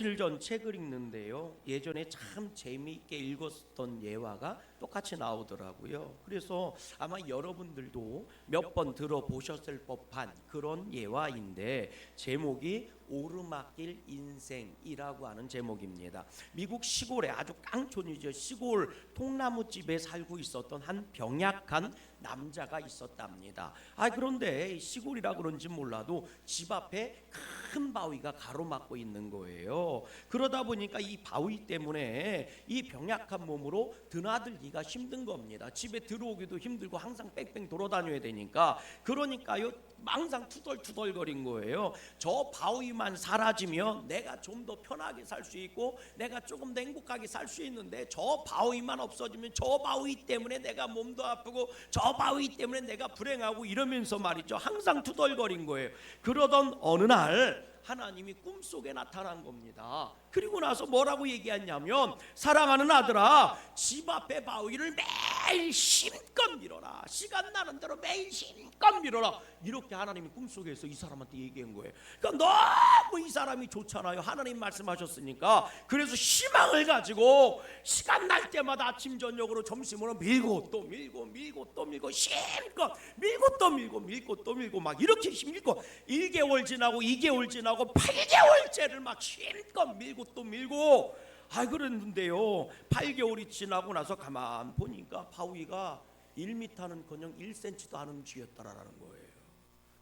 며칠 전 책을 읽는데요. 예전에 참 재미있게 읽었던 예화가 똑같이 나오더라고요. 그래서 아마 여러분들도 몇 번 들어보셨을 법한 그런 예화인데 제목이 오르막길 인생이라고 하는 제목입니다. 미국 시골에 아주 깡촌이죠. 시골 통나무집에 살고 있었던 한 병약한 남자가 있었답니다. 아 그런데 시골이라 그런지 몰라도 집 앞에 큰 바위가 가로막고 있는 거예요. 그러다 보니까 이 바위 때문에 이 병약한 몸으로 드나들기가 힘든 겁니다. 집에 들어오기도 힘들고 항상 뺑뺑 돌아다녀야 되니까 그러니까요. 항상 투덜투덜거린 거예요. 저 바위 만 사라지면 내가 좀 더 편하게 살 수 있고 내가 조금 더 행복하게 살 수 있는데 저 바위만 없어지면 저 바위 때문에 내가 몸도 아프고 저 바위 때문에 내가 불행하고 이러면서 말이죠. 항상 투덜거린 거예요. 그러던 어느 날 하나님이 꿈속에 나타난 겁니다. 그리고 나서 뭐라고 얘기했냐면 사랑하는 아들아 집 앞에 바위를 매일 힘껏 밀어라. 시간 나는 대로 매일 힘껏 밀어라. 이렇게 하나님이 꿈속에서 이 사람한테 얘기한 거예요. 그러니까 너무 이 사람이 좋잖아요. 하나님 말씀하셨으니까. 그래서 희망을 가지고 시간 날 때마다 아침 저녁으로 점심으로 밀고 또 밀고 밀고 또 밀고 힘껏 밀고 또 밀고 밀고 또 밀고 막 이렇게 힘 밀고 1개월 지나고 2개월 지나고 8개월째를 막 힘껏 밀고 또 밀고 아 그랬는데요. 8개월이 지나고 나서 가만 보니까 바위가 1m는커녕 1cm도 안 움직였다라는 거예요.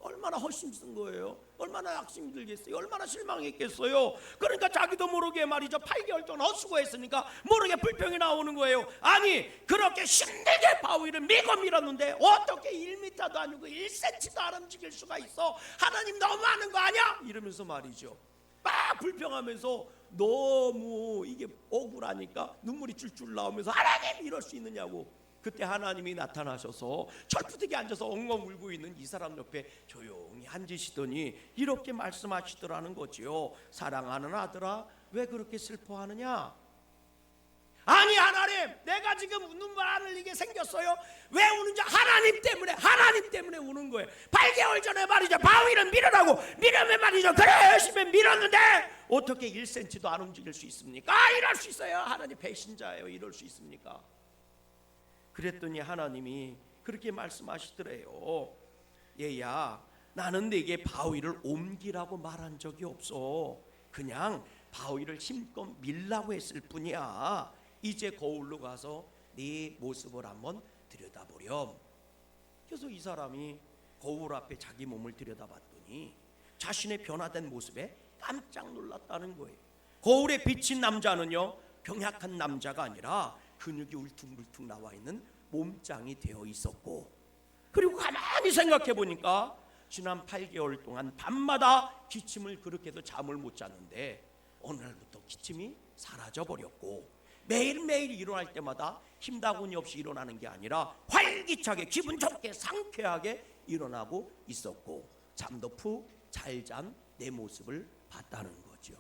얼마나 허심 쓴 거예요? 얼마나 약심이 들겠어요? 얼마나 실망했겠어요? 그러니까 자기도 모르게 말이죠. 8개월 동안 헛수고했으니까 모르게 불평이 나오는 거예요. 아니 그렇게 힘들게 바위를 밀고 밀었는데 어떻게 1m도 아니고 1cm도 안 움직일 수가 있어? 하나님 너무하는 거 아니야? 이러면서 말이죠. 막 불평하면서 너무 이게 억울하니까 눈물이 줄줄 나오면서 하나님 이럴 수 있느냐고. 그때 하나님이 나타나셔서 철푸되게 앉아서 엉엉 울고 있는 이 사람 옆에 조용히 앉으시더니 이렇게 말씀하시더라는 거지요. 사랑하는 아들아 왜 그렇게 슬퍼하느냐 아니 하나님 내가 지금 눈물 안 흘리게 생겼어요? 왜 우는지 하나님 때문에 하나님 때문에 우는 거예요? 8개월 전에 말이죠. 바위를 밀으라고. 밀으면 말이죠. 그래 열심히 밀었는데 어떻게 1cm도 안 움직일 수 있습니까? 아, 이럴 수 있어요. 하나님 배신자예요. 이럴 수 있습니까? 그랬더니 하나님이 그렇게 말씀하시더래요. 얘야 나는 네게 바위를 옮기라고 말한 적이 없어. 그냥 바위를 힘껏 밀라고 했을 뿐이야 이제 거울로 가서 네 모습을 한번 들여다보렴. 그래서 이 사람이 거울 앞에 자기 몸을 들여다봤더니 자신의 변화된 모습에 깜짝 놀랐다는 거예요. 거울에 비친 남자는요 병약한 남자가 아니라 근육이 울퉁불퉁 나와 있는 몸짱이 되어 있었고 그리고 가만히 생각해 보니까 지난 8개월 동안 밤마다 기침을 그렇게 해서 잠을 못 잤는데 어느 날부터 기침이 사라져 버렸고 매일매일 일어날 때마다 힘다군이 없이 일어나는 게 아니라 활기차게 기분 좋게 상쾌하게 일어나고 있었고 잠도 푹 잘 잔 내 모습을 봤다는 거죠.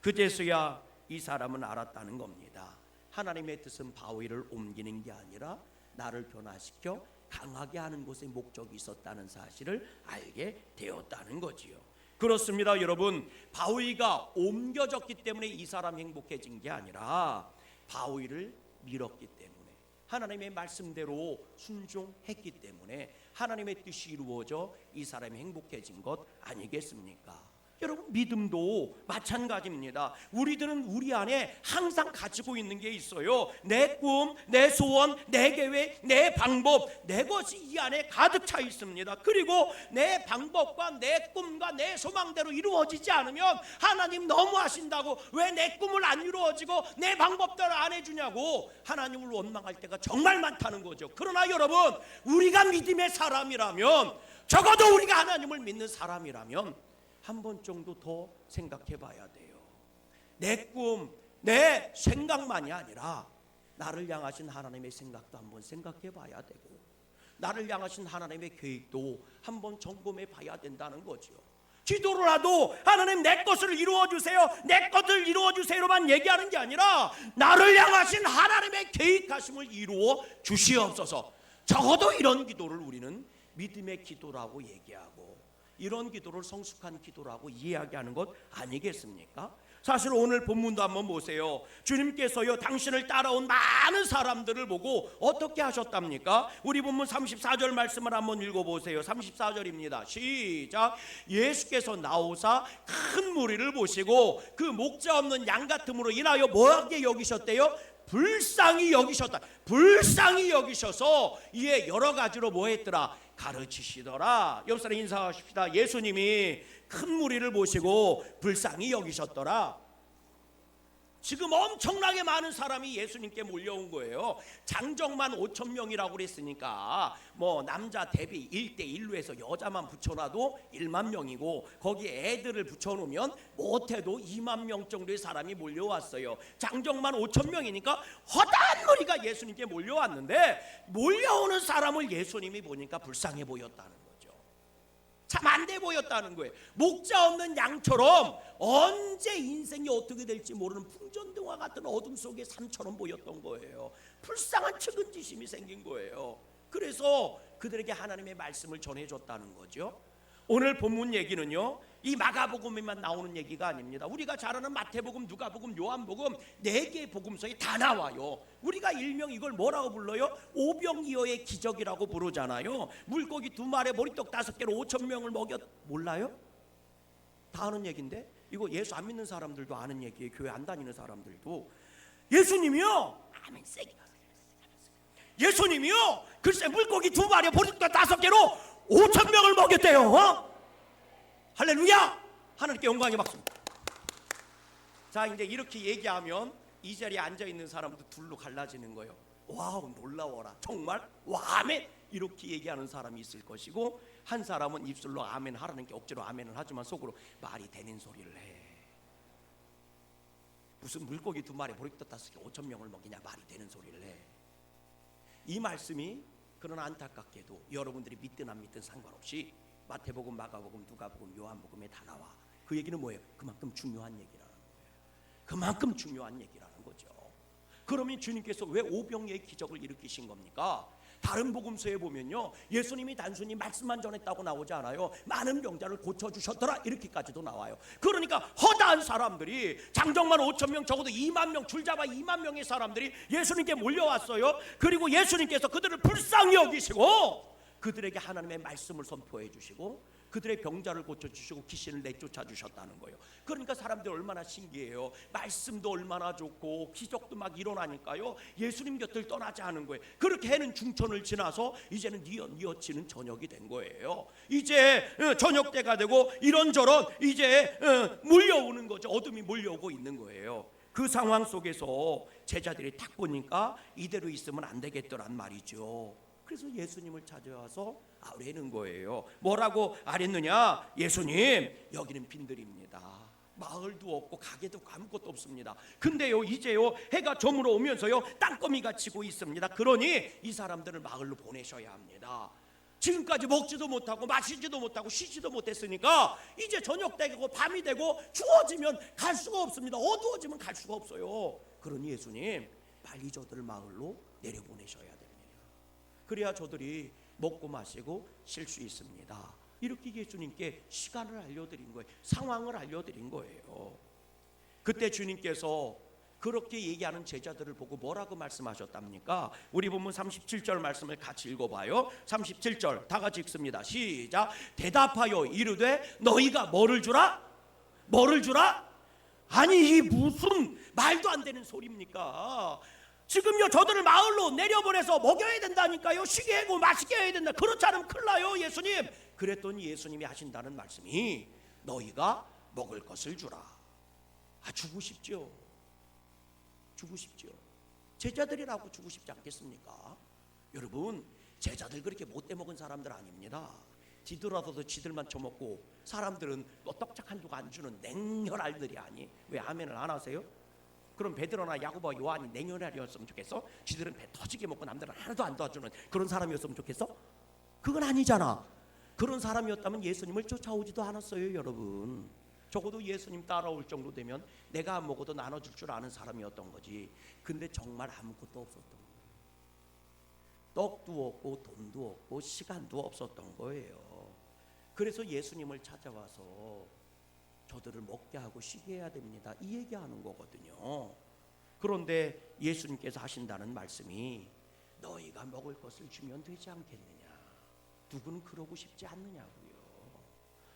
그제서야 이 사람은 알았다는 겁니다. 하나님의 뜻은 바위를 옮기는 게 아니라 나를 변화시켜 강하게 하는 곳에 목적이 있었다는 사실을 알게 되었다는 거지요. 그렇습니다, 여러분. 바위가 옮겨졌기 때문에 이 사람 행복해진 게 아니라 바위를 밀었기 때문에 하나님의 말씀대로 순종했기 때문에 하나님의 뜻이 이루어져 이 사람이 행복해진 것 아니겠습니까? 여러분 믿음도 마찬가지입니다. 우리들은 우리 안에 항상 가지고 있는 게 있어요. 내 꿈, 내 소원, 내 계획, 내 방법, 내 것이 이 안에 가득 차 있습니다. 그리고 내 방법과 내 꿈과 내 소망대로 이루어지지 않으면 하나님 너무하신다고 왜 내 꿈을 안 이루어지고 내 방법대로 안 해주냐고 하나님을 원망할 때가 정말 많다는 거죠. 그러나 여러분 우리가 믿음의 사람이라면 적어도 우리가 하나님을 믿는 사람이라면 한 번 정도 더 생각해 봐야 돼요. 내 꿈, 내 생각만이 아니라 나를 향하신 하나님의 생각도 한번 생각해 봐야 되고 나를 향하신 하나님의 계획도 한번 점검해 봐야 된다는 거죠. 기도를 하도 하나님 내 것을 이루어 주세요. 내 것을 이루어 주세요로만 얘기하는 게 아니라 나를 향하신 하나님의 계획하심을 이루어 주시옵소서. 적어도 이런 기도를 우리는 믿음의 기도라고 얘기하고 이런 기도를 성숙한 기도라고 이야기하는 것 아니겠습니까? 사실 오늘 본문도 한번 보세요. 주님께서요 당신을 따라온 많은 사람들을 보고 어떻게 하셨답니까? 우리 본문 34절 말씀을 한번 읽어 보세요. 34절입니다. 시작. 예수께서 나오사 큰 무리를 보시고 그 목자 없는 양 같음으로 인하여 뭐하게 여기셨대요? 불쌍히 여기셨다. 불쌍히 여기셔서 이에 여러 가지로 뭐 했더라? 가르치시더라. 옆 사람 인사하십시다. 예수님이 큰 무리를 보시고 불쌍히 여기셨더라. 지금 엄청나게 많은 사람이 예수님께 몰려온 거예요. 장정만 5천 명이라고 그랬으니까 뭐 남자 대비 1대 1로 해서 여자만 붙여놔도 1만 명이고 거기에 애들을 붙여놓으면 못해도 2만 명 정도의 사람이 몰려왔어요. 장정만 5천 명이니까 허다한 무리가 예수님께 몰려왔는데 몰려오는 사람을 예수님이 보니까 불쌍해 보였다는 거죠. 참 안 돼 보였다는 거예요. 목자 없는 양처럼 언제 인생이 어떻게 될지 모르는 풍전등화 같은 어둠 속의 삶처럼 보였던 거예요. 불쌍한 측은지심이 생긴 거예요. 그래서 그들에게 하나님의 말씀을 전해줬다는 거죠. 오늘 본문 얘기는요. 이 마가복음에만 나오는 얘기가 아닙니다. 우리가 잘 아는 마태복음, 누가복음, 요한복음 네 개의 복음서에 다 나와요. 우리가 일명 이걸 뭐라고 불러요? 오병이어의 기적이라고 부르잖아요. 물고기 두 마리, 머리떡 다섯 개로 오천 명을 먹였 몰라요? 다 아는 얘긴데 이거 예수 안 믿는 사람들도 아는 얘기예요. 교회 안 다니는 사람들도 예수님이요. 아멘 세게. 예수님이요. 글쎄 물고기 두 마리, 머리떡 다섯 개로 오천 명을 먹였대요. 어? 할렐루야! 하나님께 영광의 박수. 자 이제 이렇게 얘기하면 이 자리에 앉아 있는 사람도 둘로 갈라지는 거예요. 와우 놀라워라 정말 와 아멘 이렇게 얘기하는 사람이 있을 것이고 한 사람은 입술로 아멘 하라는 게 억지로 아멘을 하지만 속으로 말이 되는 소리를 해. 무슨 물고기 두 마리 보리떡 다섯 개 오천 명을 먹이냐 말이 되는 소리를 해. 이 말씀이 그런 안타깝게도 여러분들이 믿든 안 믿든 상관없이 마태복음, 마가복음, 누가복음, 요한복음에 다 나와. 그 얘기는 뭐예요? 그만큼 중요한 얘기라는 거예요. 그만큼 중요한 얘기라는 거죠. 그러면 주님께서 왜 오병이의 기적을 일으키신 겁니까? 다른 복음서에 보면요 예수님이 단순히 말씀만 전했다고 나오지 않아요 많은 병자를 고쳐 주셨더라 이렇게까지도 나와요 그러니까 허다한 사람들이 장정만 5천 명 적어도 2만 명 줄잡아 2만 명의 사람들이 예수님께 몰려왔어요 그리고 예수님께서 그들을 불쌍히 여기시고 그들에게 하나님의 말씀을 선포해 주시고 그들의 병자를 고쳐 주시고 귀신을 내쫓아 주셨다는 거예요. 그러니까 사람들이 얼마나 신기해요. 말씀도 얼마나 좋고 기적도 막 일어나니까요. 예수님 곁을 떠나지 않은 거예요. 그렇게 해는 중천을 지나서 이제는 뉘엿뉘엿지는 저녁이 된 거예요. 이제 어, 저녁 때가 되고 이런저런 이제 어, 몰려오는 거죠. 어둠이 몰려오고 있는 거예요. 그 상황 속에서 제자들이 딱 보니까 이대로 있으면 안 되겠더란 말이죠. 그래서 예수님을 찾아와서 아뢰는 거예요. 뭐라고 아랬느냐? 예수님, 여기는 빈들입니다. 마을도 없고 가게도 아무것도 없습니다. 근데요, 이제요, 해가 저물어 오면서요, 땅거미가 치고 있습니다. 그러니 이 사람들을 마을로 보내셔야 합니다. 지금까지 먹지도 못하고 마시지도 못하고 쉬지도 못했으니까 이제 저녁 되고 밤이 되고 추워지면 갈 수가 없습니다. 어두워지면 갈 수가 없어요. 그러니 예수님 빨리 저들을 마을로 내려보내셔야. 그래야 저들이 먹고 마시고 쉴 수 있습니다. 이렇게 예수님께 시간을 알려드린 거예요. 상황을 알려드린 거예요. 그때 주님께서 그렇게 얘기하는 제자들을 보고 뭐라고 말씀하셨답니까? 우리 본문 37절 말씀을 같이 읽어봐요. 37절 다 같이 읽습니다. 시작. 대답하여 이르되 너희가 뭐를 주라? 뭐를 주라? 아니 이 무슨 말도 안 되는 소리입니까? 지금요 저들을 마을로 내려보내서 먹여야 된다니까요. 쉬게 하고 맛있게 해야 된다. 그렇지 않으면 큰일 나요 예수님. 그랬더니 예수님이 하신다는 말씀이 너희가 먹을 것을 주라. 아 주고 싶죠 주고 싶죠 제자들이라고 주고 싶지 않겠습니까? 여러분 제자들 그렇게 못돼 먹은 사람들 아닙니다. 지더라도 지들만 처먹고 사람들은 뭐 떡짝 한두 안 주는 냉혈 알들이 아니? 왜 아멘을 안 하세요? 그럼 베드로나 야고보 요한이 냉혈알이었으면 좋겠어? 지들은 배 터지게 먹고 남들은 하나도 안 도와주는 그런 사람이었으면 좋겠어? 그건 아니잖아. 그런 사람이었다면 예수님을 쫓아오지도 않았어요, 여러분. 적어도 예수님 따라올 정도 되면 내가 안 먹어도 나눠줄 줄 아는 사람이었던 거지. 근데 정말 아무것도 없었던 거예요. 떡도 없고 돈도 없고 시간도 없었던 거예요. 그래서 예수님을 찾아와서 저들을 먹게 하고 쉬게 해야 됩니다. 이 얘기하는 거거든요. 그런데 예수님께서 하신다는 말씀이 너희가 먹을 것을 주면 되지 않겠느냐. 누구는 그러고 싶지 않느냐고요.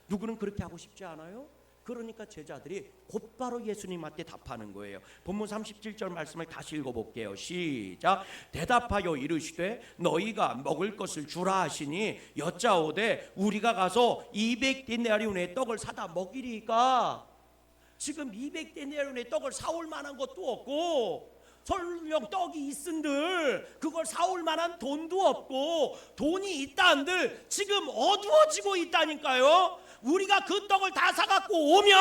누구는 그렇게 하고 싶지 않아요? 그러니까 제자들이 곧바로 예수님한테 답하는 거예요. 본문 37절 말씀을 다시 읽어볼게요. 시작. 대답하여 이르시되 너희가 먹을 것을 주라 하시니 여짜오되 우리가 가서 200데나리온의 떡을 사다 먹이리까 지금 200데나리온의 떡을 사올 만한 것도 없고 설령 떡이 있은들 그걸 사올 만한 돈도 없고 돈이 있다 한들 지금 어두워지고 있다니까요. 우리가 그 떡을 다 사갖고 오면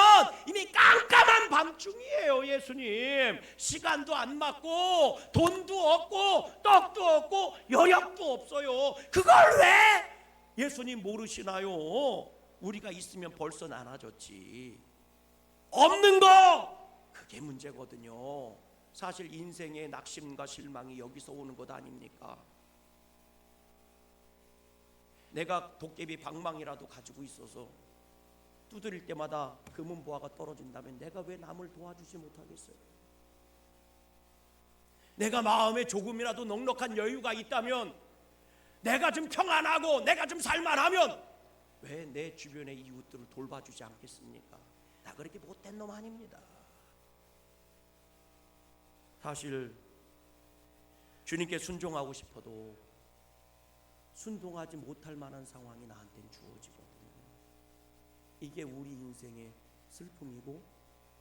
이미 깜깜한 밤중이에요, 예수님. 시간도 안 맞고 돈도 없고 떡도 없고 여력도 없어요. 그걸 왜 예수님 모르시나요? 우리가 있으면 벌써 나눠줬지. 없는 거 그게 문제거든요. 사실 인생의 낙심과 실망이 여기서 오는 것 아닙니까? 내가 도깨비 방망이라도 가지고 있어서 두드릴 때마다 금은 보화가 떨어진다면 내가 왜 남을 도와주지 못하겠어요? 내가 마음에 조금이라도 넉넉한 여유가 있다면 내가 좀 평안하고 내가 좀 살만하면 왜 내 주변의 이웃들을 돌봐주지 않겠습니까? 나 그렇게 못된 놈 아닙니다. 사실 주님께 순종하고 싶어도 순종하지 못할 만한 상황이 나한테는 주어지거든요. 이게 우리 인생의 슬픔이고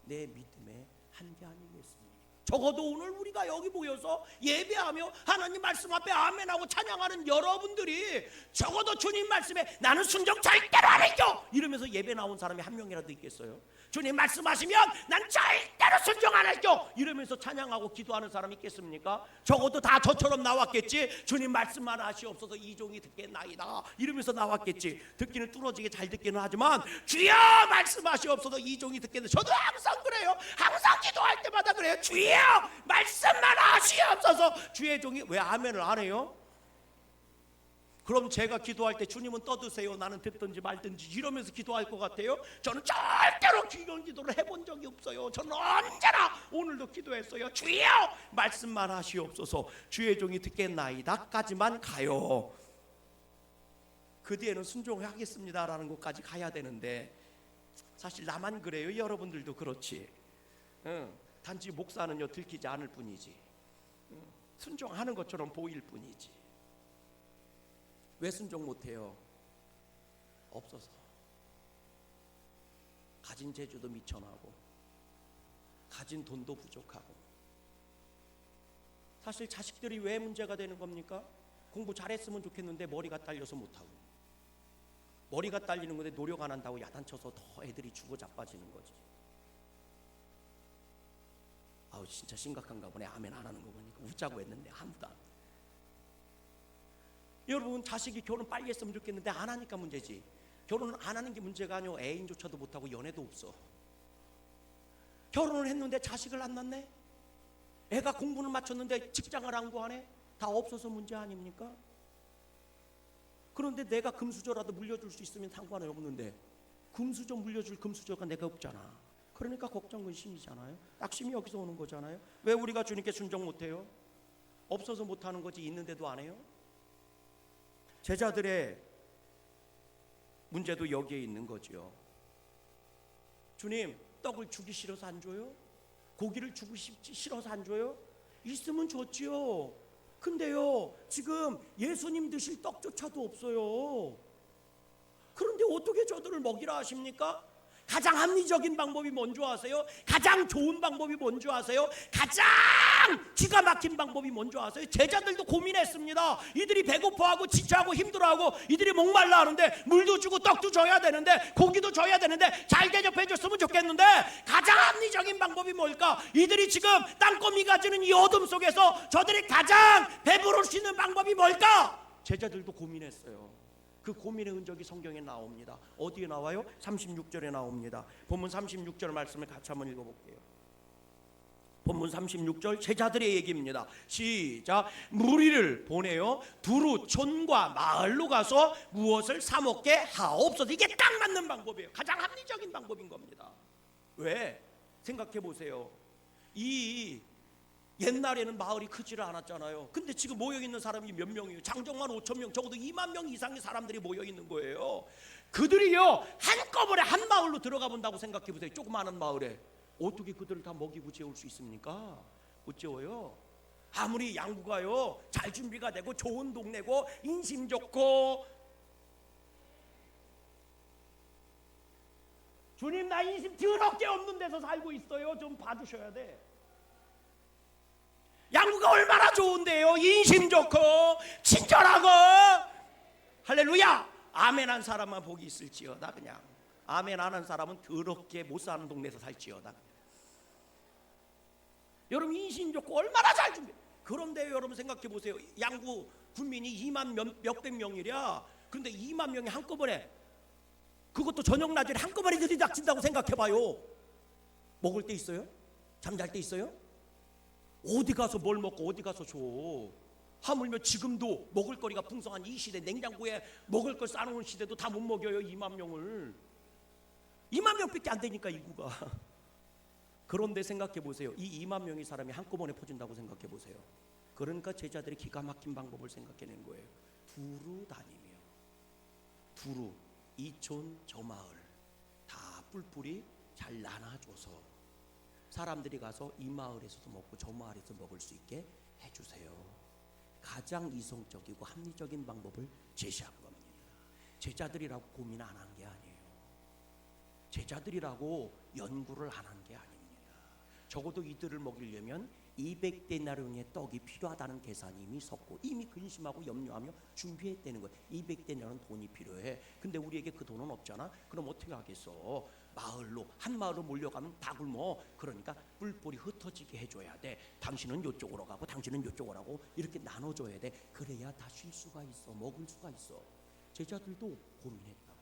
내 믿음의 한계 아니겠습니까? 적어도 오늘 우리가 여기 모여서 예배하며 하나님 말씀 앞에 아멘하고 찬양하는 여러분들이 적어도 주님 말씀에 나는 순종 절대로 안 해요 이러면서 예배 나온 사람이 한 명이라도 있겠어요? 주님 말씀하시면 난 절대로 순종 안 할게요 이러면서 찬양하고 기도하는 사람이 있겠습니까? 적어도 다 저처럼 나왔겠지? 주님 말씀만 하시옵소서 이 종이 듣겠나이다! 이러면서 나왔겠지? 듣기는 뚫어지게 잘 듣기는 하지만 주여 말씀하시옵소서 이 종이 듣겠나 저도 항상 그래요! 항상 기도할 때마다 그래요 주여 말씀만 하시옵소서 주의 종이 왜 아멘을 안 해요? 그럼 제가 기도할 때 주님은 떠드세요. 나는 듣든지 말든지 이러면서 기도할 것 같아요. 저는 절대로 기도 기도를 해본 적이 없어요. 저는 언제나 오늘도 기도했어요. 주여 말씀만 하시옵소서. 주의 종이 듣겠나이다까지만 가요. 그 뒤에는 순종하겠습니다라는 것까지 가야 되는데 사실 나만 그래요. 여러분들도 그렇지. 응. 단지 목사는요 들키지 않을 뿐이지. 응. 순종하는 것처럼 보일 뿐이지. 왜 순종 못해요? 없어서 가진 재주도 미천하고 가진 돈도 부족하고 사실 자식들이 왜 문제가 되는 겁니까? 공부 잘했으면 좋겠는데 머리가 딸려서 못하고 머리가 딸리는 건데 노력 안 한다고 야단쳐서 더 애들이 죽어 자빠지는 거지 아우 진짜 심각한가 보네 아멘 안 하는 거 보니까 웃자고 했는데 아무도 안 여러분 자식이 결혼 빨리 했으면 좋겠는데 안 하니까 문제지. 결혼을 안 하는 게 문제가 아니고 애인조차도 못하고 연애도 없어. 결혼을 했는데 자식을 안 낳네. 애가 공부는 마쳤는데 직장을 안 구하네. 다 없어서 문제 아닙니까? 그런데 내가 금수저라도 물려줄 수 있으면 상관이 없는데 금수저 물려줄 금수저가 내가 없잖아. 그러니까 걱정 근심이잖아요. 낙심이 여기서 오는 거잖아요. 왜 우리가 주님께 순종 못해요? 없어서 못하는 거지 있는데도 안 해요? 제자들의 문제도 여기에 있는 거지요. 주님, 떡을 주기 싫어서 안 줘요? 고기를 주고 싶지 싫어서 안 줘요? 있으면 좋지요. 근데요, 지금 예수님 드실 떡조차도 없어요. 그런데 어떻게 저들을 먹이라 하십니까? 가장 합리적인 방법이 뭔지 아세요? 가장 좋은 방법이 뭔지 아세요? 가장 기가 막힌 방법이 뭔지 아세요? 제자들도 고민했습니다. 이들이 배고파하고 지쳐하고 힘들어하고 이들이 목말라 하는데 물도 주고 떡도 줘야 되는데 고기도 줘야 되는데 잘 대접해 줬으면 좋겠는데 가장 합리적인 방법이 뭘까? 이들이 지금 땅거미 가 지는 이 어둠 속에서 저들이 가장 배부를 수 있는 방법이 뭘까? 제자들도 고민했어요. 그 고민의 흔적이 성경에 나옵니다. 어디에 나와요? 36절에 나옵니다. 본문 36절 말씀을 같이 한번 읽어볼게요. 본문 36절 제자들의 얘기입니다. 시작. 무리를 보내요. 두루 촌과 마을로 가서 무엇을 사 먹게 하옵소서. 이게 딱 맞는 방법이에요. 가장 합리적인 방법인 겁니다. 왜? 생각해 보세요. 이 옛날에는 마을이 크지를 않았잖아요. 근데 지금 모여 있는 사람이 몇 명이에요? 장정만 5천 명, 적어도 2만 명 이상의 사람들이 모여 있는 거예요. 그들이요 한꺼번에 한 마을로 들어가 본다고 생각해 보세요. 조그마한 마을에 어떻게 그들을 다 먹이고 재울 수 있습니까? 못 재워요. 아무리 양구가요 잘 준비가 되고 좋은 동네고 인심 좋고 주님 나 인심 더럽게 없는 데서 살고 있어요. 좀 봐주셔야 돼. 양구가 얼마나 좋은데요. 인심 좋고 친절하고 할렐루야. 아멘 한 사람만 복이 있을지어다 그냥. 아멘 하는 사람은 더럽게 못 사는 동네에서 살지어다. 여러분 인심 좋고 얼마나 잘 준비. 그런데 여러분 생각해 보세요. 양구 군민이 2만 몇, 몇백 명이랴. 그런데 2만 명이 한꺼번에 그것도 저녁 낮에 한꺼번에 들이닥친다고 생각해 봐요. 먹을 때 있어요? 잠잘 때 있어요? 어디 가서 뭘 먹고 어디 가서 줘. 하물며 지금도 먹을 거리가 풍성한 이 시대 냉장고에 먹을 걸 싸놓은 시대도 다 못 먹여요 2만 명을. 2만 명밖에 안 되니까 인구가. 그런데 생각해 보세요. 이 2만 명의 사람이 한꺼번에 퍼진다고 생각해 보세요. 그러니까 제자들이 기가 막힌 방법을 생각해낸 거예요. 두루 다니며. 두루 이촌 저 마을. 다 뿔뿔이 잘 나눠줘서 사람들이 가서 이 마을에서도 먹고 저 마을에서 먹을 수 있게 해주세요. 가장 이성적이고 합리적인 방법을 제시한 겁니다. 제자들이라고 고민 안 한 게 아니에요. 제자들이라고 연구를 안 한 게 아닙니다. 적어도 이들을 먹이려면 200데나리온의 떡이 필요하다는 계산이 이미 섰고 이미 근심하고 염려하며 준비했다는 거예요. 200데나리온 돈이 필요해. 근데 우리에게 그 돈은 없잖아. 그럼 어떻게 하겠어? 마을로 한 마을로 몰려가면 다 굶어. 그러니까 뿔뿔이 흩어지게 해줘야 돼. 당신은 이쪽으로 가고 당신은 이쪽으로 가고 이렇게 나눠줘야 돼. 그래야 다 쉴 수가 있어. 먹을 수가 있어. 제자들도 고민했다.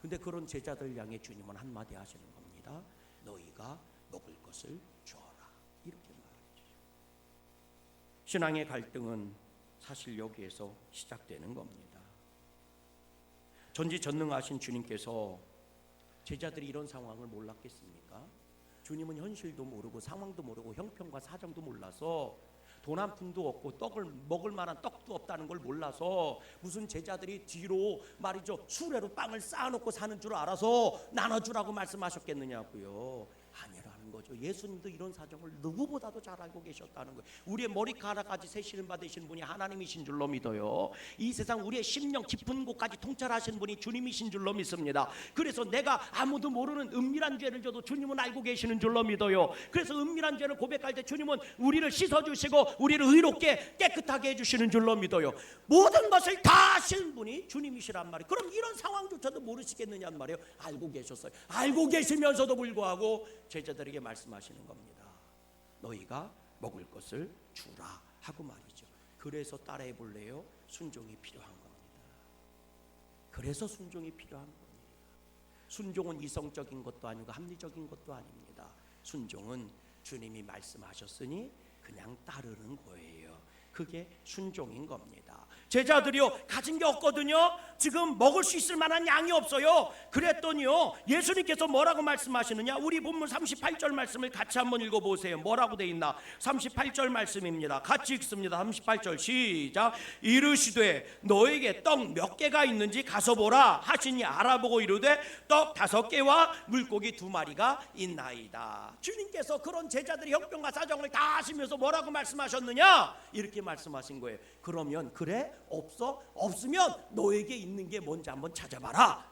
근데 그런 제자들 향해 주님은 한마디 하시는 겁니다. 너희가 먹을 것을 주어라. 이렇게. 신앙의 갈등은 사실 여기에서 시작되는 겁니다. 전지전능하신 주님께서 제자들이 이런 상황을 몰랐겠습니까? 주님은 현실도 모르고 상황도 모르고 형편과 사정도 몰라서 돈 한 푼도 없고 떡을 먹을 만한 떡도 없다는 걸 몰라서 무슨 제자들이 뒤로 말이죠 수레로 빵을 쌓아놓고 사는 줄 알아서 나눠주라고 말씀하셨겠느냐고요. 아니라 는 거죠. 예수님도 이런 사정을 누구보다도 잘 알고 계셨다는 거예요. 우리의 머리카락까지 세시는 받으신 분이 하나님이신 줄로 믿어요. 이 세상 우리의 심령 깊은 곳까지 통찰하신 분이 주님이신 줄로 믿습니다. 그래서 내가 아무도 모르는 은밀한 죄를 져도 주님은 알고 계시는 줄로 믿어요. 그래서 은밀한 죄를 고백할 때 주님은 우리를 씻어 주시고 우리를 의롭게 깨끗하게 해 주시는 줄로 믿어요. 모든 것을 다 아시는 분이 주님이시란 말이에요. 그럼 이런 상황조차도 모르시겠느냐는 말이에요. 알고 계셨어요. 알고 계시면서도 불구하고 제자들에게 말씀하시는 겁니다. 너희가 먹을 것을 주라 하고 말이죠. 그래서 따라해 볼래요? 순종이 필요한 겁니다. 그래서 순종이 필요한 겁니다. 순종은 이성적인 것도 아니고 합리적인 것도 아닙니다. 순종은 주님이 말씀하셨으니 그냥 따르는 거예요. 그게 순종인 겁니다. 제자들이요 가진 게 없거든요. 지금 먹을 수 있을 만한 양이 없어요. 그랬더니요 예수님께서 뭐라고 말씀하시느냐? 우리 본문 38절 말씀을 같이 한번 읽어보세요. 뭐라고 돼 있나? 38절 말씀입니다. 같이 읽습니다. 38절 시작. 이르시되 너에게 떡 몇 개가 있는지 가서 보라 하시니 알아보고 이르되 떡 다섯 개와 물고기 두 마리가 있나이다. 주님께서 그런 제자들의 형편과 사정을 다 아시면서 뭐라고 말씀하셨느냐? 이렇게 말씀하신 거예요. 그러면 그래 없어 없으면 너에게 있는 게 뭔지 한번 찾아봐라.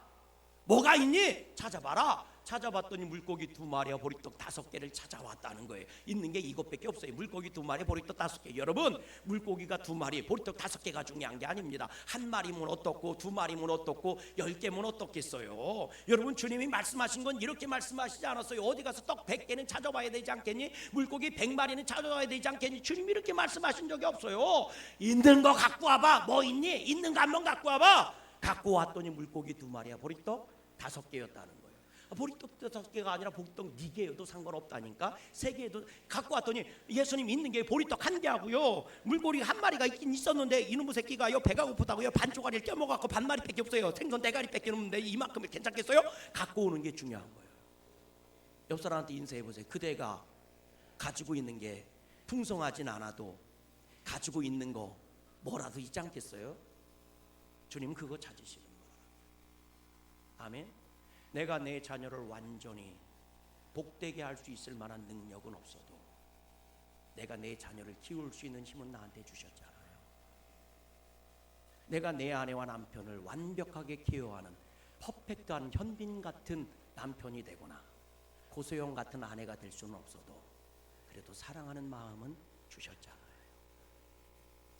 뭐가 있니? 찾아봐라. 찾아봤더니 물고기 두 마리와 보리떡 다섯 개를 찾아왔다는 거예요. 있는 게 이것밖에 없어요. 물고기 두 마리, 보리떡 다섯 개. 여러분, 물고기가 두 마리, 보리떡 다섯 개가 중요한 게 아닙니다. 한 마리면 어떻고, 두 마리면 어떻고, 열 개면 어떻겠어요. 여러분, 주님이 말씀하신 건 이렇게 말씀하시지 않았어요. 어디 가서 떡 백 개는 찾아와야 되지 않겠니? 물고기 백 마리는 찾아와야 되지 않겠니? 주님이 이렇게 말씀하신 적이 없어요. 있는 거 갖고 와봐. 뭐 있니? 있는 거 한번 갖고 와봐. 갖고 왔더니 물고기 두 마리야, 보리떡 다섯 개였다는. 보리떡 다섯 개가 아니라 보리떡 네 개여도 상관없다니까 세 개도 갖고 왔더니 예수님 있는 게 보리떡 한 개하고요 물고기 한 마리가 있긴 있었는데 이놈의 새끼가요 배가 고프다고요 반 조가리를 껴먹어갖고 반 마리밖에 없어요 생선 대가리 뺏겨 놓는데 이만큼을 괜찮겠어요? 갖고 오는 게 중요한 거예요 옆 사람한테 인사해 보세요 그대가 가지고 있는 게 풍성하진 않아도 가지고 있는 거 뭐라도 있지 않겠어요? 주님 그거 찾으시는 거예요. 아멘. 내가 내 자녀를 완전히 복되게 할 수 있을 만한 능력은 없어도 내가 내 자녀를 키울 수 있는 힘은 나한테 주셨잖아요. 내가 내 아내와 남편을 완벽하게 케어하는 퍼펙트한 현빈 같은 남편이 되거나 고소영 같은 아내가 될 수는 없어도 그래도 사랑하는 마음은 주셨잖아요.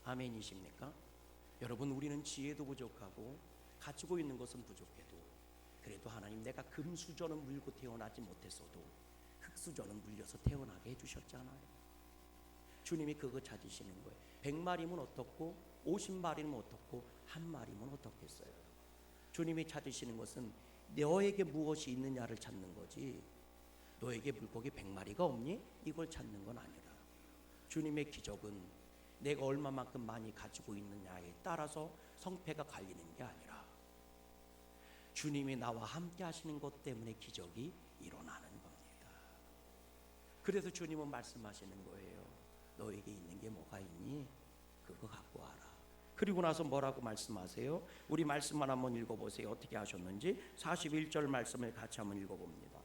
아멘이십니까? 여러분 우리는 지혜도 부족하고 가지고 있는 것은 부족해도 그래도 하나님 내가 금수저는 물고 태어나지 못했어도 흙수저는 물려서 태어나게 해주셨잖아요. 주님이 그거 찾으시는 거예요. 백마리면 어떻고 오십 마리면 어떻고 한 마리면 어떻겠어요. 주님이 찾으시는 것은 너에게 무엇이 있느냐를 찾는 거지. 너에게 물고기 백 마리가 없니? 이걸 찾는 건 아니라. 주님의 기적은 내가 얼마만큼 많이 가지고 있느냐에 따라서 성패가 갈리는 게 아니라 주님이 나와 함께 하시는 것 때문에 기적이 일어나는 겁니다. 그래서 주님은 말씀하시는 거예요. 너에게 있는 게 뭐가 있니? 그거 갖고 와라. 그리고 나서 뭐라고 말씀하세요? 우리 말씀만 한번 읽어보세요. 어떻게 하셨는지 41절 말씀을 같이 한번 읽어봅니다.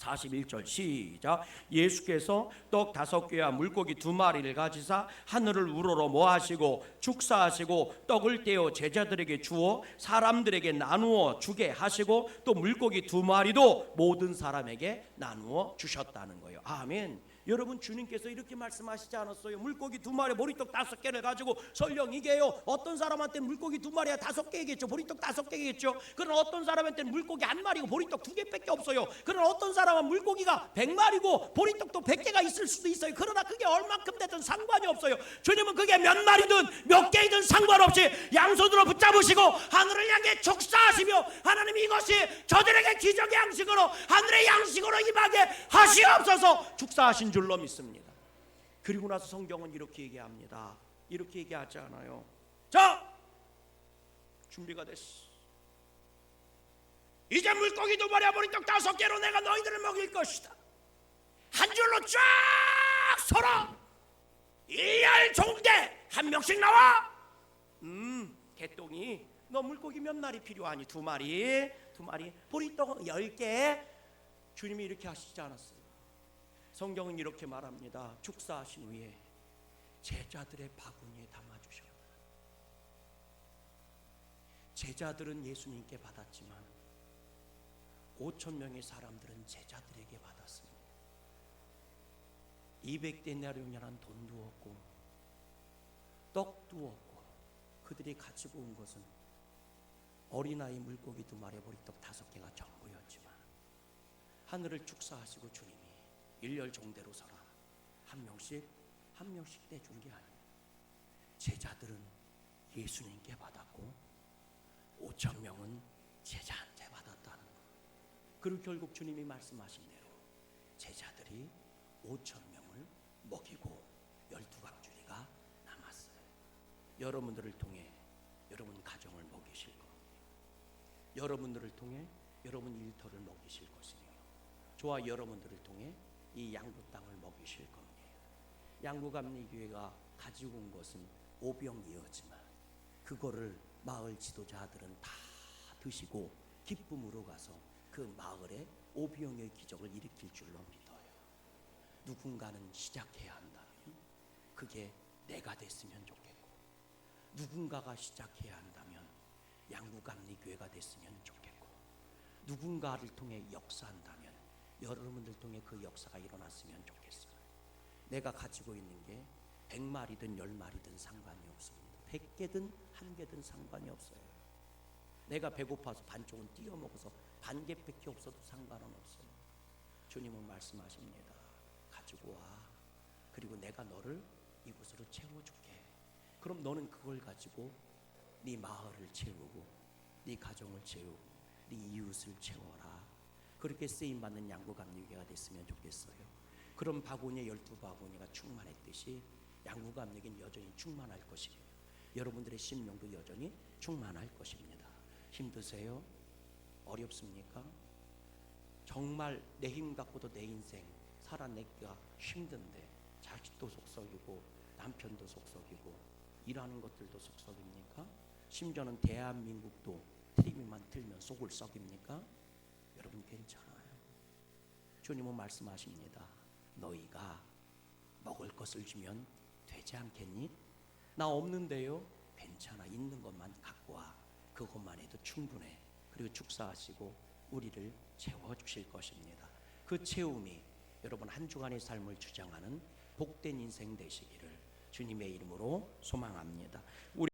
41절 시작. 예수께서 떡 다섯 개와 물고기 두 마리를 가지사 하늘을 우러러 모하시고 축사하시고 떡을 떼어 제자들에게 주어 사람들에게 나누어 주게 하시고 또 물고기 두 마리도 모든 사람에게 나누어 주셨다는 거예요. 아멘 여러분 주님께서 이렇게 말씀하시지 않았어요. 물고기 두 마리 보리떡 다섯 개를 가지고 설령 이게요 어떤 사람한테 물고기 두 마리야 다섯 개겠죠? 보리떡 다섯 개겠죠? 그러나 어떤 사람한테는 물고기 한 마리고 보리떡 두 개밖에 없어요. 그러나 어떤 사람은 물고기가 백 마리고 보리떡도 백 개가 있을 수도 있어요. 그러나 그게 얼만큼 되든 상관이 없어요. 주님은 그게 몇 마리든 몇 개이든 상관없이 양손으로 붙잡으시고 하늘을 향해 촉사하시며 하나님 이것이 저들에게 기적의 양식으로 하늘의 양식으로 임하게 하시옵소서. 축사하신 줄로 믿습니다. 그리고 나서 성경은 이렇게 얘기합니다. 이렇게 얘기하지 않아요. 자 준비가 됐어. 이제 물고기 두 마리 보리떡 다섯 개로 내가 너희들을 먹일 것이다. 한 줄로 쫙 서라. 일열 종대 한 명씩 나와. 음 개똥이. 너 물고기 몇 마리 필요하니? 두 마리. 두 마리. 보리떡 열 개. 주님이 이렇게 하시지 않았어요 성경은 이렇게 말합니다. 축사하신 후에 제자들의 바구니에 담아주셔 제자들은 예수님께 받았지만 5천 명의 사람들은 제자들에게 받았습니다. 200데나리온이라는 돈도 없고 떡도 없고 그들이 가지고 온 것은 어린아이 물고기 두 마리 보리떡 다섯 개가 전부였지만 하늘을 축사하시고 주님이 일열 종대로 서라 한 명씩 한 명씩 떼준 게 아니에요 제자들은 예수님께 받았고 5천 명은 제자한테 받았다는 거 그리고 결국 주님이 말씀하신 대로 제자들이 5천 명을 먹이고 열두 강줄이가 남았어요. 여러분들을 통해 여러분 가정을 먹이실 겁니다. 여러분들을 통해 여러분 일터를 먹이실 것이며 저와 여러분들을 통해 이 양구 땅을 먹이실 겁니다. 양구감리교회가 가지고 온 것은 오병이었지만 그거를 마을 지도자들은 다 드시고 기쁨으로 가서 그 마을에 오병의 기적을 일으킬 줄로 믿어요. 누군가는 시작해야 한다면 그게 내가 됐으면 좋겠고 누군가가 시작해야 한다면 양구감리교회가 됐으면 좋겠고 누군가를 통해 역사한다면 여러분들 통해 그 역사가 일어났으면 좋겠어요. 내가 가지고 있는 게백 마리든 열 마리든 상관이 없습니다. 백 개든 한 개든 상관이 없어요. 내가 배고파서 반쪽은 띄어 먹어서 반 개밖에 없어도 상관은 없어요. 주님은 말씀하십니다. 가지고 와. 그리고 내가 너를 이곳으로 채워줄게. 그럼 너는 그걸 가지고 네 마을을 채우고 네 가정을 채우고 네 이웃을 채워라. 그렇게 쓰임 받는 양구감리교회가 됐으면 좋겠어요. 그런 바구니에 열두 바구니가 충만했듯이 양구감리교는 여전히 충만할 것이에요. 여러분들의 심령도 여전히 충만할 것입니다. 힘드세요? 어렵습니까? 정말 내 힘 갖고도 내 인생 살아내기가 힘든데 자식도 속썩이고 남편도 속썩이고 일하는 것들도 속썩입니까? 심지어는 대한민국도 TV만 틀면 속을 썩입니까? 여러분 괜찮아요. 주님은 말씀하십니다. 너희가 먹을 것을 주면 되지 않겠니? 나 없는데요. 괜찮아. 있는 것만 갖고 와. 그것만 해도 충분해. 그리고 축사하시고 우리를 채워 주실 것입니다. 그 채움이 여러분 한 주간의 삶을 주장하는 복된 인생 되시기를 주님의 이름으로 소망합니다. 우리